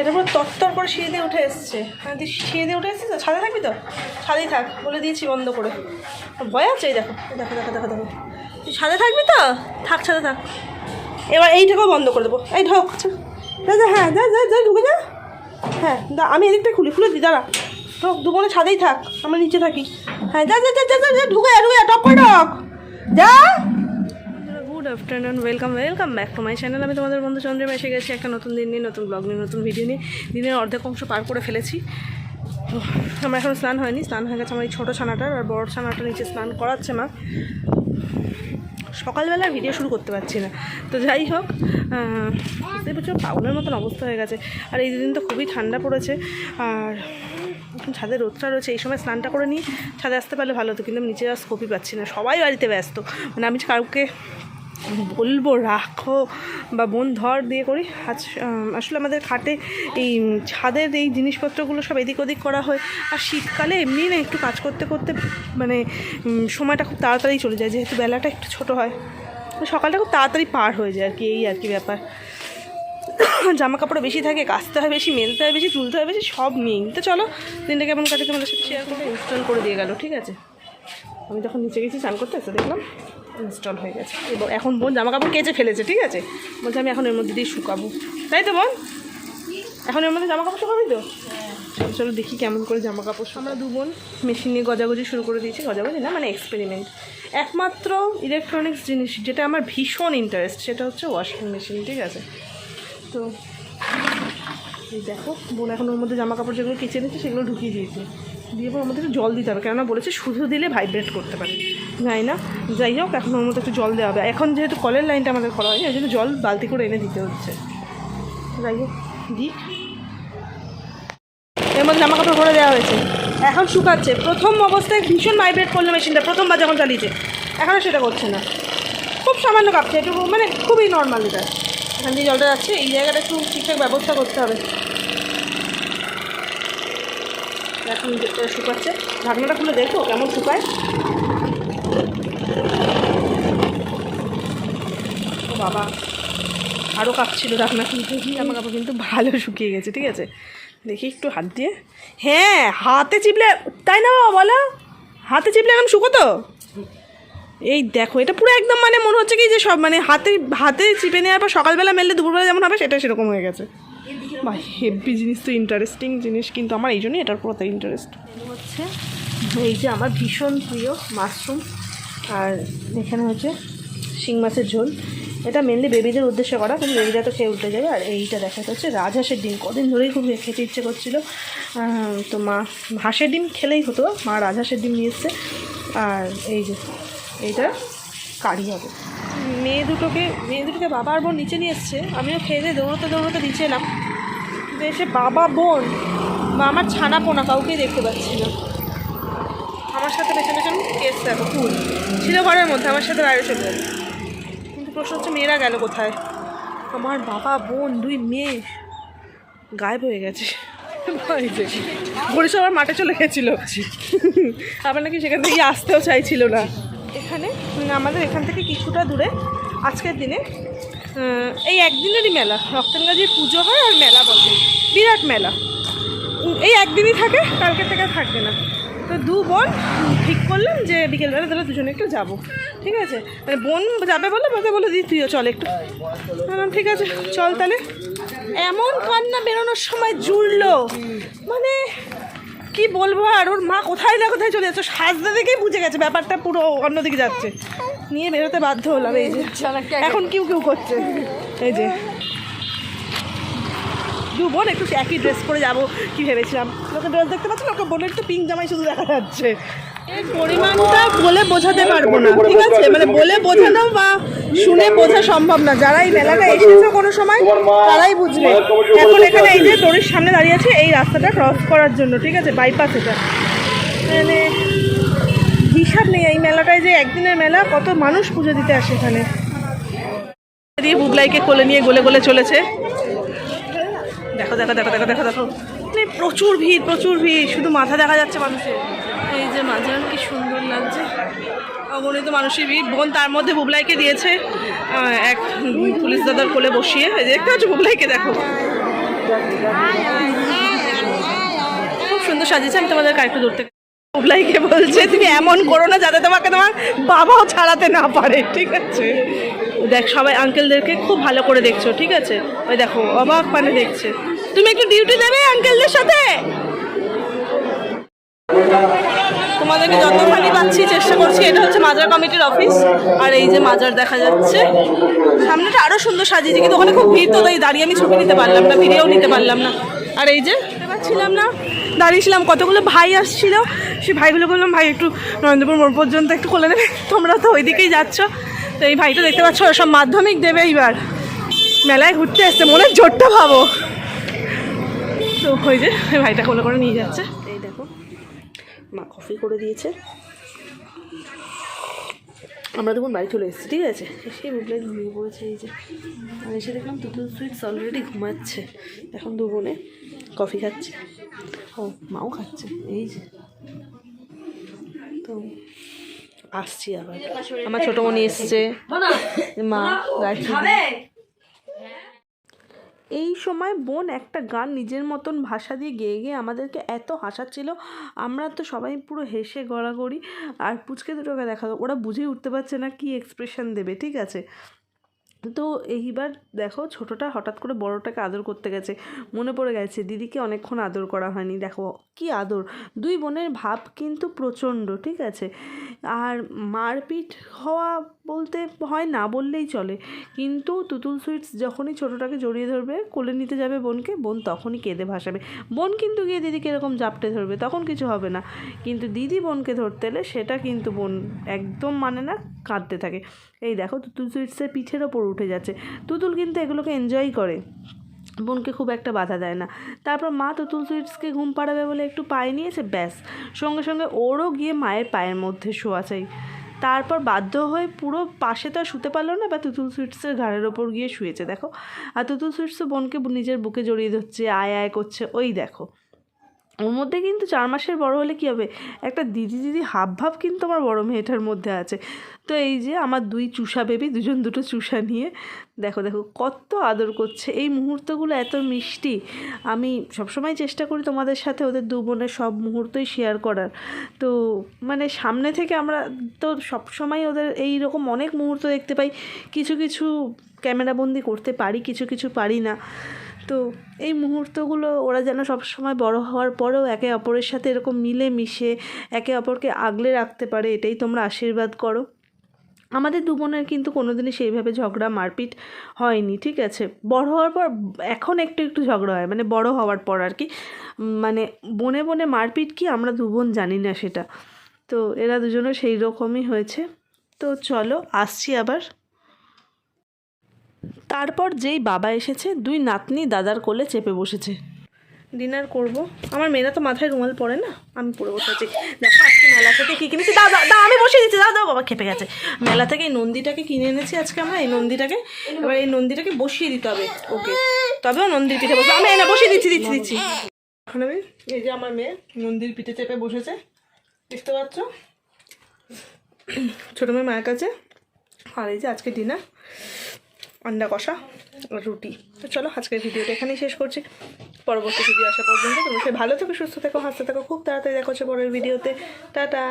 এটা পুরো তত্তর করে সিঁড়ি দিয়ে উঠে এসছে। হ্যাঁ তুই সিঁড়ি দিয়ে উঠে এসছিস তো? ছাদে থাকবি তো? ছাদেই থাক বলে দিয়েছি বন্ধ করে। ভয় আছে এই দেখো দেখো দেখো দেখো দেখো। তুই ছাদে থাকবি তো? থাক ছাদে থাক। এবার এইটাকেও বন্ধ করে দেবো। এই ঢোক যা যা হ্যাঁ যা যা যা ঢুকে যা। হ্যাঁ দা আমি এদিকটা খুলি খুলে দিই দাঁড়া। ঢোক দু বোনে ছাদেই থাক আমরা নিচে থাকি। হ্যাঁ যা যা যা যা যা, ঢুকে ঢুকে টপ ঢোক। যা। Good afternoon welcome welcome back to my channel আমি তোমাদের বন্ধু চন্দ্রিমা এসে গেছি একটা নতুন দিন নিয়ে, নতুন ব্লগ নিয়ে, নতুন ভিডিও নিয়ে। দিনের অর্ধেক অংশ পার করে ফেলেছি। আমার এখন স্নান হয়নি। স্নান হয়ে গেছে আমার এই ছোটো ছানাটার আর বড় ছানাটা নিচে স্নান করাচ্ছে মা। সকালবেলা ভিডিও শুরু করতে পারছি না। তো যাই হোক বুঝতেই পারছ, পাগলের মতন অবস্থা হয়ে গেছে। আর এই দুদিন তো খুবই ঠান্ডা পড়েছে। আর ছাদে রোদটা রয়েছে, এই সময় স্নানটা করে নিয়ে ছাদে আসতে পারলে ভালো হতো, কিন্তু আমি নিচে আর স্কোপই পাচ্ছি না। সবাই বাড়িতে ব্যস্ত। মানে আমি কাউকে বলব, রাখো। বা বোন ধর দিয়ে করি। আসলে আমাদের খাটে এই ছাদের এই জিনিসপত্রগুলো সব এদিক ওদিক করা হয়। আর শীতকালে এমনি না একটু কাজ করতে করতে মানে সময়টা খুব তাড়াতাড়ি চলে যায়। যেহেতু বেলাটা একটু ছোট হয় সকালটা খুব তাড়াতাড়ি পার হয়ে যায় আর কি, এই আর কি ব্যাপার। জামা কাপড় বেশি থাকে, কাচতে হয় বেশি, মেলতে হয় বেশি, তুলতে হয় বেশি, সব নেই তো চলো, দিনটা কেমন কাটে তোমাদের সাথে শেয়ার করে ইনস্টল করে দিয়ে গেল, ঠিক আছে? আমি যখন নিচে গেছি চান করতে এসে দেখলাম ইনস্টল হয়ে গেছে। এবার এখন বোন জামা কাপড় কেচে ফেলেছে ঠিক আছে? বলছে আমি এখন এর মধ্যে দিয়ে শুকাবো। তাই তো বোন? এখন এর মধ্যে জামা কাপড় শুকাবি তো? চলো, চলো দেখি কেমন করে জামা কাপড় আমরা দু বোন মেশিন নিয়ে গজাগজি শুরু করে দিয়েছি। গজাগজি না মানে এক্সপেরিমেন্ট একমাত্র ইলেকট্রনিক্স জিনিস যেটা আমার ভীষণ ইন্টারেস্ট সেটা হচ্ছে ওয়াশিং মেশিন ঠিক আছে? তো এই দেখো বোন এখন ওর মধ্যে জামা কাপড় যেগুলো কেচে নিচ্ছে সেগুলো ঢুকিয়ে দিয়েছে। দিয়ে মধ্যে একটু জল দিতে হবে। কেননা বলেছে শুধু দিলে ভাইব্রেট করতে পারে। যাই না। যাই হোক, এখন ওর মধ্যে একটু জল দেওয়া হবে। এখন যেহেতু কলের লাইনটা আমাদের করা হয়নি, ওই জন্য জল বালতি করে এনে দিতে হচ্ছে। যাই হোক দিক এর মধ্যে জামা কাপড় ভরে দেওয়া হয়েছে। এখন শুকাচ্ছে। প্রথম অবস্থায় ভীষণ ভাইব্রেট করল মেশিনটা প্রথমবার যখন চালিয়েছে। এখনও সেটা করছে না। খুব সামান্য কাঁপছে, একটু মানে খুবই নর্মাল এটা। এখান দিয়ে জলটা যাচ্ছে। এই জায়গাটা একটু ঠিকঠাক ব্যবস্থা করতে হবে। এখন শুকাচ্ছে, ঢাকনাটা খুলে দেখো কেমন শুকায়। ও বাবা আরও কাঁপছিল ঢাকনা খুলতে। জামা কাপড় কিন্তু ভালো শুকিয়ে গেছে, ঠিক আছে? দেখি একটু হাত দিয়ে। হ্যাঁ হাতে চিপলে, তাই না বাবা বলো? হাতে চিপলে এখন শুকোতো? এই দেখো, এটা পুরো একদম মানে মনে হচ্ছে কি যে সব মানে হাতে হাতে চিপে নেওয়ার পর সকালবেলা মেললে দুপুরবেলা যেমন হবে, সেটা সেরকম হয়ে গেছে। বা হেভি জিনিস তো ইন্টারেস্টিং জিনিস, কিন্তু আমার এই জন্যই এটার উপর তো ইন্টারেস্ট হচ্ছে, এই যে আমার ভীষণ প্রিয় মাশরুম আর এখানে হচ্ছে শিং মাছের ঝোল। এটা মেনলি বেবিদের উদ্দেশ্যে করা, কিন্তু বেবিরা তো খেয়ে উঠে যাবে। আর এইটা দেখাতে হচ্ছে, রাজহাঁসের ডিম। কদিন ধরেই খুব খেতে ইচ্ছে করছিল। তো মা, হাঁসের ডিম খেলেই হতো, মা রাজহাঁসের ডিম নিয়ে এসছে। আর এই যে, এইটা কারি হবে। মেয়ে দুটোকে মেয়ে দুটোকে বাবা আর বোন নিচে নিয়ে এসছে। আমিও খেয়ে দিয়ে দৌড়তে দৌড়তে নিচে এলাম। কিন্তু এসে বাবা, বোন বা আমার ছানা পোনা, কাউকেই দেখতে পাচ্ছি না। আমার সাথে পেছন পেছন কেস দেখো ফুল ছিল ঘরের মধ্যে, আমার সাথে বাইরে চলে গেল। কিন্তু প্রশ্ন হচ্ছে, মেয়েরা গেল কোথায়? আমার বাবা, বোন, দুই মেয়ে গায়েব হয়ে গেছে। বরিশ আবার মাঠে চলে গেছিল। আবার নাকি সেখান থেকে আসতেও চাইছিল না। এখানে মানে আমাদের এখান থেকে কিছুটা দূরে আজকের দিনে এই একদিনেরই মেলা রক্তঙ্গাজির পুজো হয় আর মেলা বসে বিরাট মেলা। এই একদিনই থাকে কালকে থেকে থাকবে না। তো দু বোন ঠিক করলাম যে বিকেলবেলা তাহলে দুজনে একটু যাব, ঠিক আছে? মানে বোন যাবে বলে, বলতে বলে দি তুইও চল একটু। ঠিক আছে, চল তাহলে। এমন কান্না বেরোনোর সময় জুড়লো মানে কি বলব আর? ওর মা কোথায় না কোথায় চলে যাচ্ছে? সাজতে দেখেই বুঝে গেছে, ব্যাপারটা পুরো অন্যদিকে যাচ্ছে। নিয়ে বেরোতে বাধ্য হলাম, এই যে। এখন কিউ কিউ করছে। এই যে। দু বোন একটু একই ড্রেস পরে যাব, কি ভেবেছিলাম? লোকে ড্রেস দেখতে পাচ্ছি লোকে বোনের একটু পিঙ্ক জামাই শুধু দেখা যাচ্ছে। পরিমাণটা বলে বোঝাতে পারব না, ঠিক আছে? মানে বলে বা শুনে বোঝা সম্ভব না। যারা এই এসেছে কোনো সময়, তারাই এখন এখানে এই যে সামনে দাঁড়িয়ে আছে, এই রাস্তাটা ক্রস করার জন্য, ঠিক আছে? বাইপাস এটা। মানে হিসাব নেই, এই মেলাটায় যে একদিনের মেলা, কত মানুষ পুজো দিতে আসে এখানে। দিয়ে বুবলাইকে কোলে নিয়ে গোলে গোলে চলেছে। দেখো দেখো দেখো দেখো দেখো দেখো। মানে প্রচুর ভিড় প্রচুর ভিড়। শুধু মাথা দেখা যাচ্ছে মানুষের। এই যে মাজার, কি সুন্দর লাগছে। অগণিত মানুষের ভিড়। বোন তার মধ্যে বুবলাইকে দিয়েছে। এক পুলিশ দাদার কোলে বসিয়ে। দেখতে পাচ্ছ বুবলাইকে দেখো। খুব সুন্দর সাজিয়েছে। আমি তোমাদের আরেকটু দূর থেকে উবলাইকে বলছে, তুমি এমন করো না যাতে তোমাকে তোমার বাবাও ছাড়াতে না পারে। ঠিক আছে? দেখ, সবাই আঙ্কেলদেরকে খুব ভালো করে দেখছ, ঠিক আছে? ওই দেখো, অবাক মানে দেখছে। তুমি একটু ডিউটি দেবে আঙ্কেলদের সাথে? তোমাদেরকে যতখানি পাচ্ছি, চেষ্টা করছি। এটা হচ্ছে মাজার কমিটির অফিস। আর এই যে মাজার দেখা যাচ্ছে। সামনেটা আরও সুন্দর সাজিয়েছে, কিন্তু ওখানে খুব ভিড় তো, তাই দাঁড়িয়ে আমি ছবি নিতে পারলাম না, ভিডিও নিতে পারলাম না। আর এই যে দেখতে পাচ্ছিলাম না, দাঁড়িয়েছিলাম, কতগুলো ভাই আসছিল। সেই ভাইগুলো বললাম, ভাই, একটু নরেন্দ্রপুর মোড় পর্যন্ত একটু খুলে নেবে, তোমরা তো ওইদিকেই যাচ্ছ। তো এই ভাইটা দেখতে পাচ্ছ সব মাধ্যমিক দেবে এইবার। মেলায় ঘুরতে আসছে মনের জোরটা ভাবো। তো ওই যে ভাইটা কোলে করে নিয়ে যাচ্ছে। মা কফি করে দিয়েছে। আমরা তখন বাড়ি চলে এসেছি ঠিক আছে? এসে বুবলাই ঘুমিয়ে পড়েছে এই যে। আর এসে দেখলাম তুতুল সুইটস অলরেডি ঘুমাচ্ছে। এখন দু বোনে কফি খাচ্ছে। ও মাও খাচ্ছে এই যে। তো আসছি আবার। আমার ছোটো মনি এসছে। মা গাড়ি এই সময় বোন একটা গান নিজের মতন ভাষা দিয়ে গেয়ে গিয়ে আমাদেরকে এত হাসাচ্ছিল। আমরা তো সবাই পুরো হেসে গড়াগড়ি। আর পুচকে দুটোকে দেখা ওরা বুঝেই উঠতে পারছে না কি এক্সপ্রেশন দেবে, ঠিক আছে? তো এইবার দেখো ছোটোটা হঠাৎ করে বড়টাকে আদর করতে গেছে। মনে পড়ে গেছে, দিদিকে অনেকক্ষণ আদর করা হয়নি। দেখো, কি আদর! দুই বোনের ভাব কিন্তু প্রচণ্ড, ঠিক আছে? আর মারপিট হওয়া বলতে হয় না বললেই চলে। কিন্তু তুতুল সুইটস যখনই ছোটোটাকে জড়িয়ে ধরবে, কোলে নিতে যাবে বোনকে, বোন তখনই কেঁদে ভাসাবে। বোন কিন্তু গিয়ে দিদিকে এরকম জাপটে ধরবে, তখন কিছু হবে না। কিন্তু দিদি বোনকে ধরতে এলে সেটা কিন্তু বোন একদম মানে না, কাঁদতে থাকে। এই দেখো, তুতুল সুইটসের পিঠের ওপর উঠে যাচ্ছে। তুতুল কিন্তু এগুলোকে এনজয় করে। বোনকে খুব একটা বাধা দেয় না। তারপর মা তুতুল সুইটসকে ঘুম পাড়াবে বলে একটু পায়ে নিয়েছে, ব্যাস। সঙ্গে সঙ্গে ওরও গিয়ে মায়ের পায়ের মধ্যে শোয়া চাই। তারপর বাধ্য হয়ে পুরো পাশে তো আর শুতে পারল না বা তুতুল সুইটসের ঘাড়ের ওপর গিয়ে শুয়েছে, দেখো। আর তুতুল সুইটসও বোনকে নিজের বুকে জড়িয়ে ধরছে, আয় আয় করছে, ওই দেখো। ওর মধ্যে কিন্তু চার মাসের বড় হলে কী হবে? একটা দিদি দিদি হাব ভাব কিন্তু আমার বড় মেয়েটার মধ্যে আছে। তো এই যে আমার দুই চুষা বেবি দুজন দুটো চুষা নিয়ে, দেখো দেখো, কত আদর করছে। এই মুহূর্তগুলো এত মিষ্টি। আমি সবসময় চেষ্টা করি তোমাদের সাথে ওদের দু বোনের সব মুহূর্তই শেয়ার করার। তো মানে সামনে থেকে আমরা তো সবসময় ওদের এই রকম অনেক মুহূর্ত দেখতে পাই। কিছু কিছু ক্যামেরাবন্দি করতে পারি, কিছু কিছু পারি না। তো এই মুহূর্তগুলো ওরা যেন সবসময় বড় হওয়ার পরেও একে অপরের সাথে এরকম মিলে মিশে একে অপরকে আগলে রাখতে পারে, এটাই তোমরা আশীর্বাদ করো। আমাদের দু বোনের কিন্তু কোনোদিনই সেইভাবে ঝগড়া মারপিট হয়নি, ঠিক আছে? বড় হওয়ার পর এখন একটু একটু ঝগড়া হয় মানে বড় হওয়ার পর আর কি। মানে বনে বনে মারপিট কি আমরা দু বোন জানি না সেটা। তো এরা দুজনও সেই রকমই হয়েছে। তো চলো, আসছি আবার। তারপর যেই বাবা এসেছে, দুই নাতনি দাদার কোলে চেপে বসেছে। ডিনার করব? আমার মেয়েরা তো মাথায় রুমাল পরে না? আমি পরে বসেছি দেখো, আজকে মেলা থেকে কী কিনেছি? দাদা দা আমি বসিয়ে দিচ্ছি। দাদা বাবা, খেপে গেছে। মেলা থেকে এই নন্দীটাকে কিনে এনেছি আজকে আমরা। এই নন্দীটাকে, এবার এই নন্দীটাকে বসিয়ে দিতে হবে ওকে। তবেও নন্দীর পিঠে বসবে। আমি এনে বসিয়ে দিচ্ছি দিচ্ছি দিচ্ছি। এখন আমি, এই যে আমার মেয়ে নন্দীর পিঠে চেপে বসেছে। দেখতে পাচ্ছ? ছোটো মেয়ে মায়ের কাছে। আর এই যে আজকে ডিনার। আন্ডা কষা রুটি। তো চলো আজকের ভিডিওটা এখানেই শেষ করছি। পরবর্তী ভিডিও আসা পর্যন্ত তুমি সে ভালো থেকো, সুস্থ থেকো, হাসতে থাকো। খুব তাড়াতাড়ি দেখা হচ্ছে পরের ভিডিওতে টাটা।